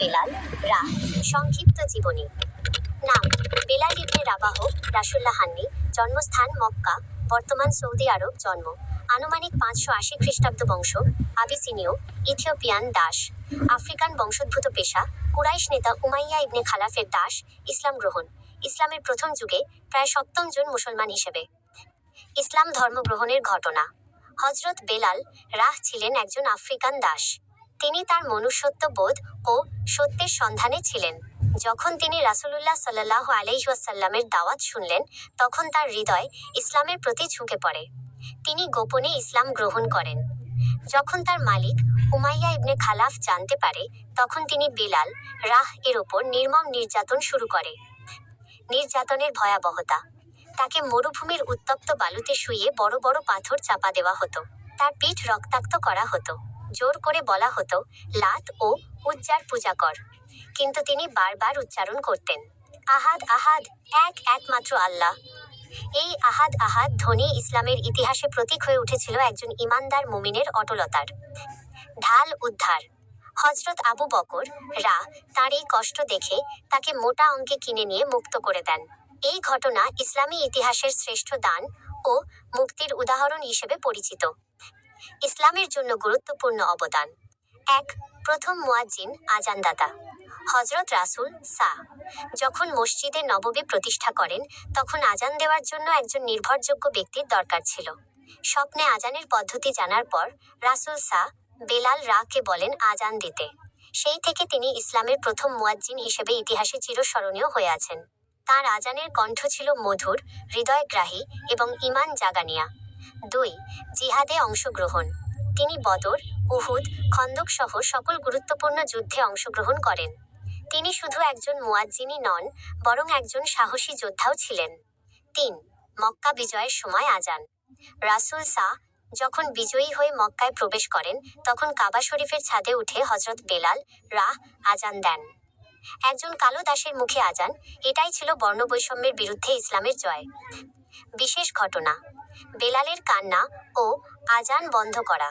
বেলাল রা সংক্ষিপ্ত জীবনী। নাম, বেলাল ইবনে রাবাহ রাসুল্লাহ হান্নি, জন্মস্থান মক্কা, বর্তমান সৌদি আরব, জন্ম। আনুমানিক পাঁচশো আশি খ্রিস্টাব্দ বংশ, আবিসিনীয়, ইথিওপিয়ান দাস। আফ্রিকান বংশোদ্ভূত পেশা, কুরাইশ নেতা উমাইয়া ইবনে খালাফের দাস, ইসলাম গ্রহণ। ইসলামের প্রথম যুগে প্রায় সপ্তম জন মুসলমান হিসেবে। ইসলাম ধর্ম গ্রহণের ঘটনা। হজরত বেলাল রাহ ছিলেন একজন আফ্রিকান দাস। তিনি তার মনুষ্যত্ব বোধ ও সত্যের সন্ধানে ছিলেন। যখন তিনি রাসূলুল্লাহ সাল্লাহ আলাইসাল্লামের দাওয়াত শুনলেন, তখন তার হৃদয় ইসলামের প্রতি ঝুঁকে পড়ে। তিনি গোপনে ইসলাম গ্রহণ করেন। যখন তার মালিক উমাইয়া ইবনে খালাফ জানতে পারে, তখন তিনি বেলাল, রাহ এর ওপর নির্মম নির্যাতন শুরু করে। নির্যাতনের ভয়াবহতা। তাকে মরুভূমির উত্তপ্ত বালুতে শুয়ে বড় বড় পাথর চাপা দেওয়া হতো। তার পিঠ রক্তাক্ত করা হতো। জোর করে বলা হতো, লাত ও উজ্জার পূজা কর। কিন্তু তিনি বারবার উচ্চারণ করতেন। আহাদ আহাদ, এক, একমাত্র আল্লাহ। এই আহাদ আহাদ ধ্বনি ইসলামের ইতিহাসে প্রতীক হয়ে উঠেছিল একজন ইমানদার মুমিনের অটলতার। ঢাল উদ্ধার। হজরত আবু বকর, রা, তার এই কষ্ট দেখে তাকে মোটা অঙ্কে কিনে নিয়ে মুক্ত করে দেন। এই ঘটনা ইসলামী ইতিহাসের শ্রেষ্ঠ দান ও মুক্তির উদাহরণ হিসেবে পরিচিত। ইসলামের জন্য গুরুত্বপূর্ণ অবদান। এক, প্রথম মুয়াজ্জিন আজানদাতা হজরত রাসূল সা যখন মসজিদে নববী প্রতিষ্ঠা করেন, তখন আজান দেওয়ার জন্য একজন নির্ভরযোগ্য ব্যক্তির দরকার ছিল। স্বপ্নে আজানের পদ্ধতি জানার পর রাসূল সা বেলাল রাকে বলেন আজান দিতে। সেই থেকে তিনি ইসলামের প্রথম মুয়াজ্জিন হিসেবে ইতিহাসে চিরস্মরণীয় হয়ে আছেন। তার আজানের কণ্ঠ ছিল মধুর, হৃদয়গ্রাহী এবং ইমান জাগানিয়া। দুই, জিহাদে অংশগ্রহণ। তিনি বদর, উহুদ, খন্দক সহ সকল গুরুত্বপূর্ণ যুদ্ধে অংশগ্রহণ করেন। তিনি শুধু একজন মুয়াজ্জিনই নন, বরং একজন সাহসী যোদ্ধাও ছিলেন। তিন, মক্কা বিজয়ের সময় আজান রাসূল সা যখন বিজয়ী হয়ে মক্কায় প্রবেশ করেন, তখন কাবা শরীফের ছাদে উঠে হজরত বেলাল রাহ আজান দেন। একজন কালো দাসের মুখে আজান এটাই ছিল বর্ণবৈষম্যের বিরুদ্ধে ইসলামের জয়। বিশেষ ঘটনা বেলালের কান্না ও আজান বন্ধ করা।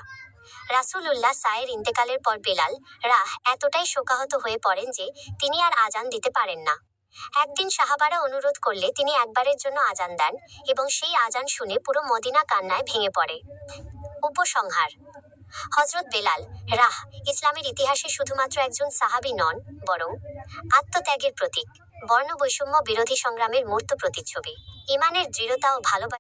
রাসূলুল্লাহ সায়ের ইন্তেকালের পর বেলাল রাহ এতটাই শোকাহত হয়ে পড়েন যে তিনি আর আজান দিতে পারেন না। একদিন সাহাবারা অনুরোধ করলে তিনি একবারের জন্য আজান দেন এবং সেই আজান শুনে পুরো মদিনা কান্নায় ভেঙে পড়ে। উপসংহার হজরত বেলাল রাহ ইসলামের ইতিহাসে শুধুমাত্র একজন সাহাবী নন, বরং আত্মত্যাগের প্রতীক, বর্ণবৈষম্য বিরোধী সংগ্রামের মূর্ত প্রতিচ্ছবি। ইমানের দৃঢ়তা ও ভালোবাসা